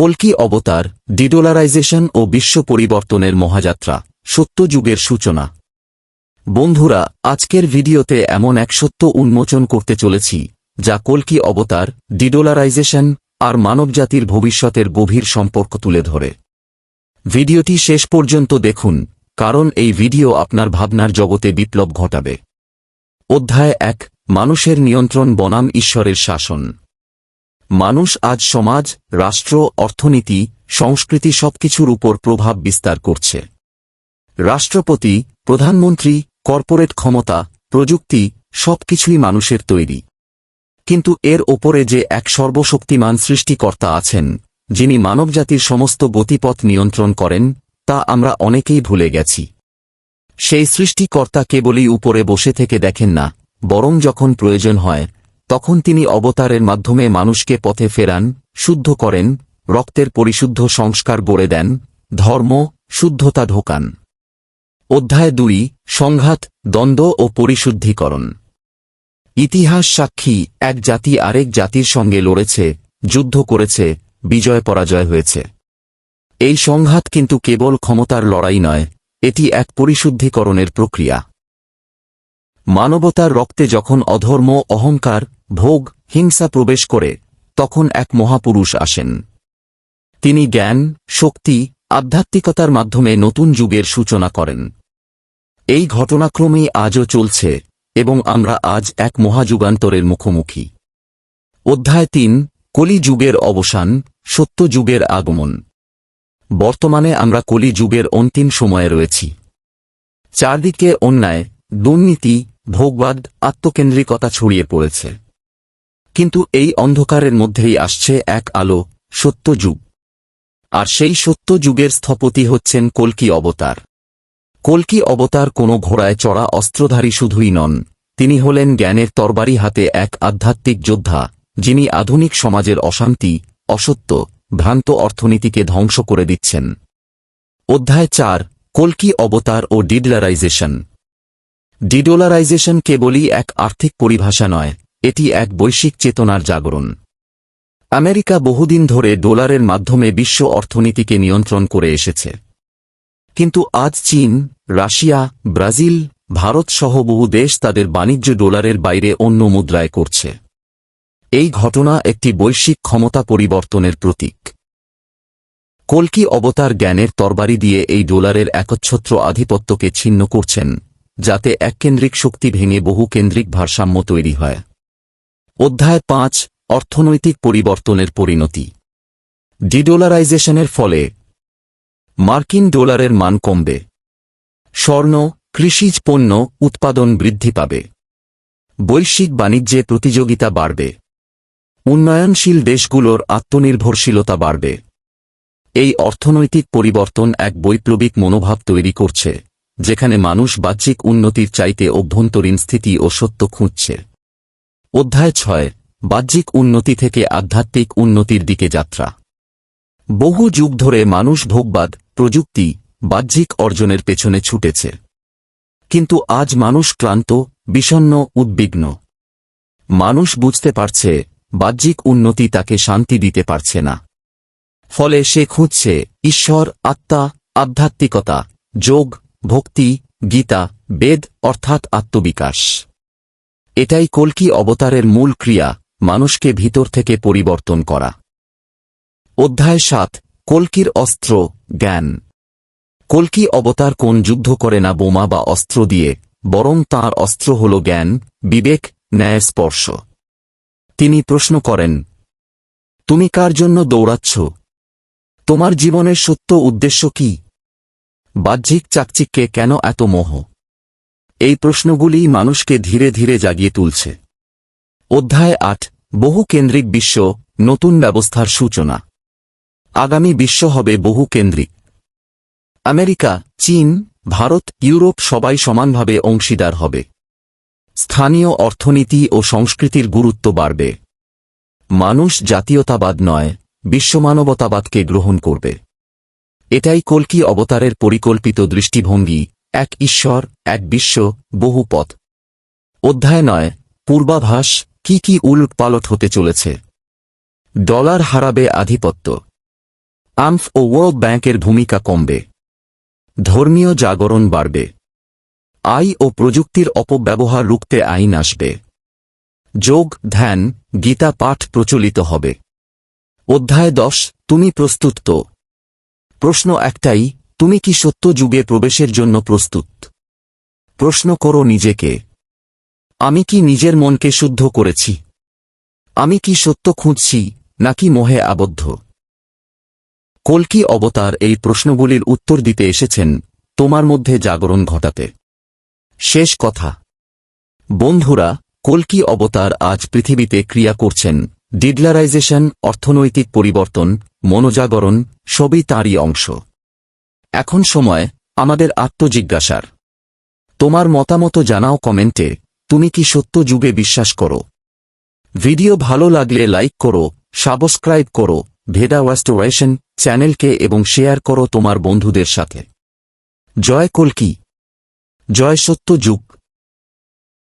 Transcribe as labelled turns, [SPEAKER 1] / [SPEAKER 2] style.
[SPEAKER 1] কল্কি অবতার, ডিডোলারাইজেশন ও বিশ্ব পরিবর্তনের মহাযাত্রা, সত্য যুগের সূচনা। বন্ধুরা, আজকের ভিডিওতে এমন এক সত্য উন্মোচন করতে চলেছি, যা কল্কি অবতার, ডিডোলারাইজেশন আর মানবজাতির ভবিষ্যতের গভীর সম্পর্ক তুলে ধরে। ভিডিওটি শেষ পর্যন্ত দেখুন, কারণ এই ভিডিও আপনার ভাবনার জগতে বিপ্লব ঘটাবে। অধ্যায় এক, মানুষের নিয়ন্ত্রণ বনাম ঈশ্বরের শাসন। মানুষ আজ সমাজ, রাষ্ট্র, অর্থনীতি, সংস্কৃতি সবকিছুর উপর প্রভাব বিস্তার করছে। রাষ্ট্রপতি, প্রধানমন্ত্রী, কর্পোরেট ক্ষমতা, প্রযুক্তি সবকিছুই মানুষের তৈরি। কিন্তু এর ওপরে যে এক সর্বশক্তিমান সৃষ্টিকর্তা আছেন, যিনি মানবজাতির সমস্ত গতিপথ নিয়ন্ত্রণ করেন, তা আমরা অনেকেই ভুলে গেছি। সেই সৃষ্টিকর্তা কেবলই উপরে বসে থেকে দেখেন না, বরং যখন প্রয়োজন হয় তখন তিনি অবতারের মাধ্যমে মানুষকে পথে ফেরান, শুদ্ধ করেন, রক্তের পরিশুদ্ধ সংস্কার গড়ে দেন, ধর্ম, শুদ্ধতা ঢোকান। অধ্যায় দুই, সংঘাত, দ্বন্দ্ব ও পরিশুদ্ধিকরণ। ইতিহাস সাক্ষী, এক জাতি আরেক জাতির সঙ্গে লড়েছে, যুদ্ধ করেছে, বিজয় পরাজয় হয়েছে। এই সংঘাত কিন্তু কেবল ক্ষমতার লড়াই নয়, এটি এক পরিশুদ্ধিকরণের প্রক্রিয়া। মানবতার রক্তে যখন অধর্ম, অহংকার ভোগ, হিংসা প্রবেশ করে, তখন এক মহাপুরুষ আসেন। তিনি জ্ঞান, শক্তি, আধ্যাত্মিকতার মাধ্যমে নতুন যুগের সূচনা করেন। এই ঘটনাক্রমেই আজও চলছে, এবং আমরা আজ এক মহাযুগান্তরের মুখোমুখি। অধ্যায় তিন কলি যুগের অবসান সত্য যুগের আগমন। বর্তমানে আমরা কলি যুগের অন্তিম সময়ে রয়েছি। চারদিকে অন্যায়, দুর্নীতি, ভোগবাদ, আত্মকেন্দ্রিকতা ছড়িয়ে পড়েছে। কিন্তু এই অন্ধকারের মধ্যেই আসছে এক আলো, সত্য যুগ। আর সেই সত্য যুগের স্থপতি হচ্ছেন কল্কি অবতার। কল্কি অবতার কোনো ঘোড়ায় চড়া অস্ত্রধারী শুধুই নন, তিনি হলেন জ্ঞানের তরবারি হাতে এক আধ্যাত্মিক যোদ্ধা, যিনি আধুনিক সমাজের অশান্তি, অসত্য, ভ্রান্ত অর্থনীতিকে ধ্বংস করে দিচ্ছেন। অধ্যায় চার, কল্কি অবতার ও ডিডলারাইজেশন। ডিডোলারাইজেশন কেবলই এক আর্থিক পরিভাষা নয় এটি এক বৈশ্বিক চেতনার জাগরণ। আমেরিকা বহুদিন ধরে ডলারের মাধ্যমে বিশ্ব অর্থনীতিকে নিয়ন্ত্রণ করে এসেছে। কিন্তু আজ চীন, রাশিয়া, ব্রাজিল, ভারত সহ বহু দেশ তাদের বাণিজ্য ডলারের বাইরে অন্য মুদ্রায় করছে। এই ঘটনা একটি বৈশ্বিক ক্ষমতা পরিবর্তনের প্রতীক। কল্কি অবতার জ্ঞানের তরবারি দিয়ে এই ডলারের একচ্ছত্র আধিপত্যকে ছিন্ন করছেন, যাতে এককেন্দ্রিক শক্তি ভেঙে বহুকেন্দ্রিক ভারসাম্য তৈরি হয়। অধ্যায় পাঁচ, অর্থনৈতিক পরিবর্তনের পরিণতি। ডিডোলারাইজেশনের ফলে মার্কিন ডলারের মান কমবে। স্বর্ণ, কৃষিজ পণ্য উৎপাদন বৃদ্ধি পাবে। বৈশ্বিক বাণিজ্যে প্রতিযোগিতা বাড়বে। উন্নয়নশীল দেশগুলোর আত্মনির্ভরশীলতা বাড়বে। এই অর্থনৈতিক পরিবর্তন এক বৈপ্লবিক মনোভাব তৈরি করছে, যেখানে মানুষ বাহ্যিক উন্নতির চাইতে অভ্যন্তরীণ স্থিতি ও সত্য খুঁজছে। অধ্যায় ছয়, বাহ্যিক উন্নতি থেকে আধ্যাত্মিক উন্নতির দিকে যাত্রা। বহু যুগ ধরে মানুষ ভোগবাদ, প্রযুক্তি, বাহ্যিক অর্জনের পেছনে ছুটেছে। কিন্তু আজ মানুষ ক্লান্ত বিষণ্ন উদ্বিগ্ন। মানুষ বুঝতে পারছে, বাহ্যিক উন্নতি তাকে শান্তি দিতে পারছে না। ফলে সে খুঁজছে, ঈশ্বর, আত্মা, আধ্যাত্মিকতা, যোগ, ভক্তি, গীতা, বেদ, অর্থাৎ আত্মবিকাশ। এটাই কল্কি অবতারের মূল ক্রিয়া, মানুষকে ভিতর থেকে পরিবর্তন করা। অধ্যায় সাত, কল্কির অস্ত্র, জ্ঞান। কল্কি অবতার কোন যুদ্ধ করে না বোমা বা অস্ত্র দিয়ে, বরং তাঁর অস্ত্র হল জ্ঞান, বিবেক ন্যায় স্পর্শ। তিনি প্রশ্ন করেন, তুমি কার জন্য দৌড়াচ্ছ? তোমার জীবনের সত্য উদ্দেশ্য কি? বাহ্যিক চাকচিক্যে কেন এত মোহ? এই প্রশ্নগুলি মানুষকে ধীরে ধীরে জাগিয়ে তুলছে। অধ্যায় আট, বহু কেন্দ্রিক বিশ্ব, নতুন ব্যবস্থার সূচনা। আগামী বিশ্ব হবে বহু কেন্দ্রিক। আমেরিকা, চীন, ভারত, ইউরোপ সবাই সমানভাবে অংশীদার হবে। স্থানীয় অর্থনীতি ও সংস্কৃতির গুরুত্ব বাড়বে। মানুষ জাতীয়তাবাদ নয় বিশ্বমানবতাবাদকে গ্রহণ করবে। এটাই কল্কি অবতারের পরিকল্পিত দৃষ্টিভঙ্গি এক ঈশ্বর, এক বিশ্ব, বহু পথ। অধ্যায় নয়, পূর্বাভাস, কি কি উলট পালট হতে চলেছে? ডলার হারাবে আধিপত্য। আমফ ও ওয়ার্ল্ড ব্যাংকের ভূমিকা কমবে। ধর্মীয় জাগরণ বাড়বে। আই ও প্রযুক্তির অপব্যবহার রুখতে আইন আসবে। যোগ, ধ্যান, গীতা পাঠ প্রচলিত হবে। অধ্যায় দশ, তুমি প্রস্তুত তো? প্রশ্ন একটাই তুমি কি সত্য যুগে প্রবেশের জন্য প্রস্তুত? প্রশ্ন করো নিজেকে। আমি কি নিজের মনকে শুদ্ধ করেছি? আমি কি সত্য খুঁজছি, নাকি মোহে আবদ্ধ? কল্কি অবতার এই প্রশ্নগুলির উত্তর দিতে এসেছেন, তোমার মধ্যে জাগরণ ঘটাতে। শেষ কথা। বন্ধুরা কল্কি অবতার আজ পৃথিবীতে ক্রিয়া করছেন, ডিডলারাইজেশন, অর্থনৈতিক পরিবর্তন, মনোজাগরণ, সবই তারই অংশ। এখন সময় আমাদের আত্মজিজ্ঞাসার। তোমার মতামত জানাও কমেন্টে, তুমি কি সত্য যুগে বিশ্বাস করো? ভিডিও ভালো লাগলে লাইক করো, সাবস্ক্রাইব করো, ভেদা ওয়াস্টোরেশন চ্যানেলকে এবং শেয়ার করো তোমার বন্ধুদের সাথে। জয় কলকি। জয় সত্য যুগ।